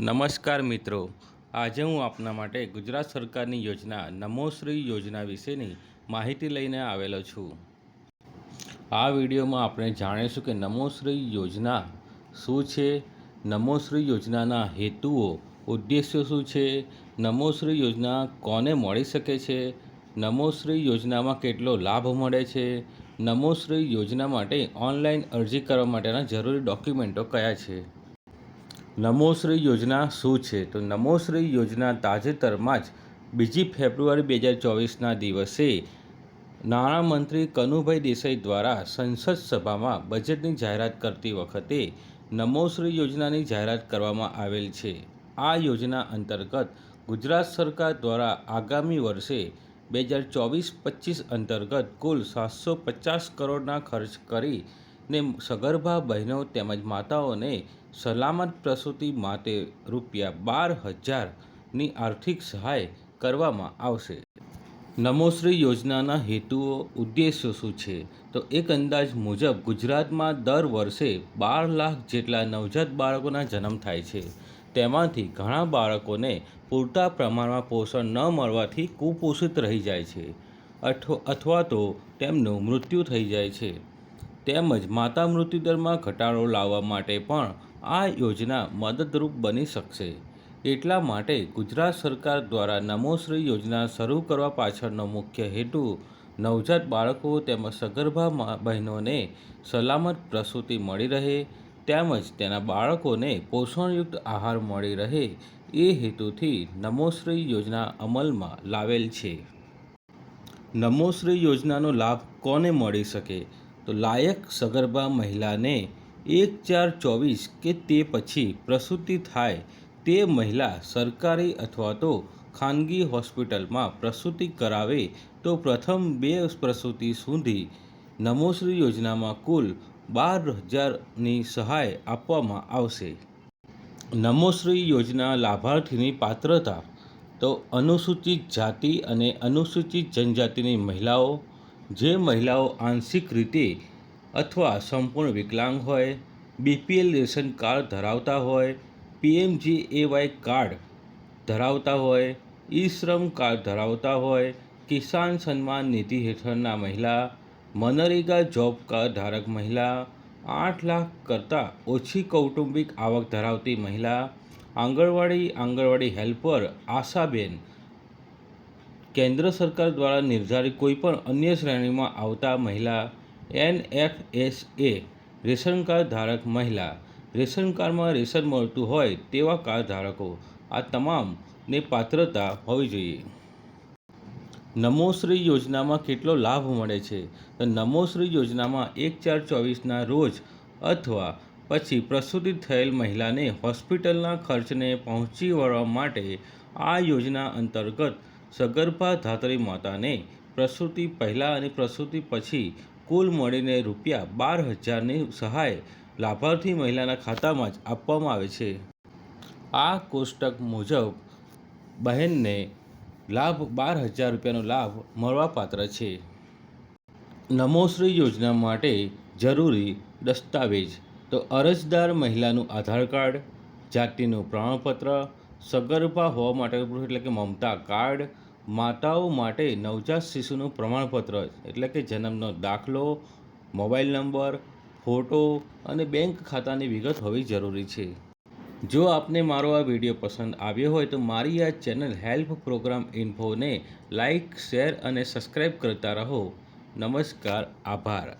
નમસ્કાર મિત્રો. આજે હું આપના માટે ગુજરાત સરકારની યોજના નમોશ્રી યોજના વિશેની માહિતી લઈને આવેલો છું. આ વિડીયોમાં આપણે જાણીશું કે નમોશ્રી યોજના શું છે નમોશ્રી યોજનાના હેતુઓ, ઉદ્દેશ્યો શું છે નમોશ્રી યોજના કોને મળી શકે છે નમોશ્રી યોજનામાં કેટલો લાભ મળે છે નમોશ્રી યોજના માટે ઓનલાઈન અરજી કરવા માટેના જરૂરી ડોક્યુમેન્ટો કયા છે? નમોશ્રી યોજના શું છે? તો નમોશ્રી યોજના તાજેતરમાં જ બીજી ફેબ્રુઆરી બે હજાર ચોવીસના દિવસે નાણામંત્રી કનુભાઈ દેસાઈ દ્વારા સંસદ સભામાં બજેટની જાહેરાત કરતી વખતે નમોશ્રી યોજનાની જાહેરાત કરવામાં આવેલ છે. આ યોજના અંતર્ગત ગુજરાત સરકાર દ્વારા આગામી વર્ષે બે હજાર ચોવીસ પચીસ અંતર્ગત કુલ સાતસો પચાસ કરોડના ખર્ચ કરીને સગર્ભા બહેનો તેમજ માતાઓને સલામત પ્રસૂતિ માટે રૂપિયા બાર હજારની આર્થિક સહાય કરવામાં આવશે. નમોશ્રી યોજનાના હેતુઓ ઉદ્દેશ્યો શું છે? તો એક અંદાજ મુજબ ગુજરાતમાં દર વર્ષે બાર લાખ જેટલા નવજાત બાળકોના જન્મ થાય છે. તેમાંથી ઘણા બાળકોને પૂરતા પ્રમાણમાં પોષણ ન મળવાથી કુપોષિત રહી જાય છે. અથવા તો તેમનું મૃત્યુ થઈ જાય છે. તેમજ માતા મૃત્યુદરમાં ઘટાડો લાવવા માટે પણ આ યોજના મદદરૂપ બની શકશે. એટલા માટે ગુજરાત સરકાર દ્વારા નમોશ્રી યોજના શરૂ કરવા પાછળનો મુખ્ય હેતુ નવજાત બાળકો તેમજ સગર્ભા બહેનોને સલામત પ્રસૂતિ મળી રહે, તેમજ તેના બાળકોને પોષણયુક્ત આહાર મળી રહે એ હેતુથી નમોશ્રી યોજના અમલમાં લાવેલ છે. નમોશ્રી યોજનાનો લાભ કોને મળી શકે? તો લાયક સગર્ભા મહિલાને એક ચાર ચોવીસ કે તે પછી પ્રસૂતિ થાય તે મહિલા સરકારી અથવા તો ખાનગી હોસ્પિટલમાં પ્રસૂતિ કરાવે તો પ્રથમ બે પ્રસૂતિ સુધી નમોશ્રી યોજનામાં કુલ બાર હજારની સહાય આપવામાં આવશે. નમોશ્રી યોજના લાભાર્થીની પાત્રતા તો અનુસૂચિત જાતિ અને અનુસૂચિત જનજાતિની મહિલાઓ જે મહિલાઓ આંશિક રીતે અથવા સંપૂર્ણ વિકલાંગ હોય બીપીએલ રેશન કાર્ડ ધરાવતા હોય પીએમજીએવાય કાર્ડ ધરાવતા હોય ઈ શ્રમ કાર્ડ ધરાવતા હોય, કિસાન સન્માન નિધિ હેઠળના મહિલા, મનરેગા જોબ કાર્ડ ધારક મહિલા, આઠ લાખ કરતાં ઓછી કૌટુંબિક આવક ધરાવતી મહિલા આંગણવાડી આંગણવાડી હેલ્પર આશાબેન કેન્દ્ર સરકાર દ્વારા નિર્ધારિત કોઈપણ અન્ય શ્રેણીમાં આવતા મહિલા એનએફએસએ રેશન કાર્ડ ધારક મહિલા રેશન કાર્ડમાં રેશન મળતું હોય તેવા કાર્ડ ધારકો આ તમામને પાત્રતા હોવી જોઈએ. નમોશ્રી યોજનામાં કેટલો લાભ મળે છે? તો નમોશ્રી યોજનામાં એક ચાર ચોવીસના રોજ અથવા પછી પ્રસૂતિ થયેલ મહિલાને હોસ્પિટલના ખર્ચને પહોંચી વળવા માટે આ યોજના અંતર્ગત સગર્ભા ધાત્રી માતાને પ્રસૂતિ પહેલાં અને પ્રસૂતિ પછી કુલ મળીને રૂપિયા બાર હજારની સહાય લાભાર્થી મહિલાના ખાતામાં જ આપવામાં આવે છે. આ કોષ્ટક મુજબ બહેનને લાભ બાર હજાર રૂપિયાનો લાભ મળવાપાત્ર છે. નમોશ્રી યોજના માટે જરૂરી દસ્તાવેજ તો અરજદાર મહિલાનું આધાર કાર્ડ, જાતિનું પ્રમાણપત્ર સગર્ભા હોવા માટેનું એટલે કે મમતા કાર્ડ, માતાઓ માટે નવજાત શિશુનું પ્રમાણપત્ર, એટલે કે જન્મનો દાખલો, મોબાઈલ નંબર, ફોટો અને બેંક ખાતાની વિગત હોવી જરૂરી છે. જો આપને મારો આ વીડિયો પસંદ આવ્યો હોય તો મારી આ ચેનલ હેલ્પ પ્રોગ્રામ ઇન્ફોને લાઇક શેર અને સબસ્ક્રાઈબ કરતા રહો. નમસ્કાર, આભાર.